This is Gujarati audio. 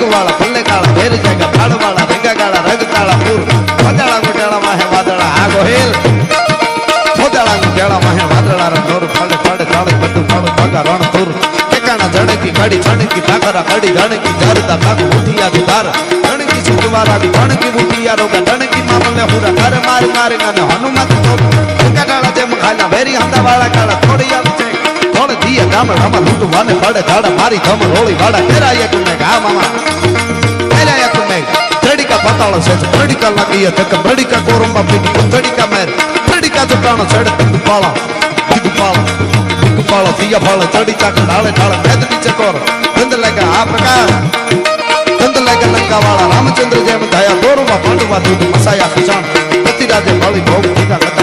વેર જાગા ભાડવાળા રેગા ગાળા રગતાળા પૂર વગાળા ગુટાળા માહે વાદળા આ ગોહિલ ખોદાળા ગુટાળા માહે વાદળા ર નોર ફાડે ફાડે તાળે બધું ફળ પગા રણ તુર ઠેકાણા જણકી ગાડી છણકી ઠાકરા ગાડી જણકી જારતા તાકુ ઉઠિયા દુધાર જણકી સુજવારા દી જણકી ઉઠિયા રોગા જણકી મામલે હુરા કર માર માર ગાને હનુમત તો ઠેકાણા જેમ ખાના વેરી હંદા વાળા કાળા થોડી આવી છે થોડે દીએ ગામડામાં મને પડે ધાડા, મારી ધમ રોળી વાડા. ફેરાય તું ગા મામા. ફેરાય તું મેં. ત્રડિકા પાતાળ છે ત્રડિકા લાગી તક ત્રડિકા કોરંબા પીટી ત્રડિકા મેર. ત્રડિકા ચટાણો છેડ તું પાળા તું પાળા તું પાળા દિયા ફાળે ચડી ચાક ડાળે મેદ નીચે કોર. ધંધ લાગે આ પ્રકાર. ધંધ લાગે લંકા વાળા રામચંદ્ર જેમ દયા દોરવા પાંડવા દૂધ મસાયા, ખજાન. પતિરાજે મળી ભોગ દીધા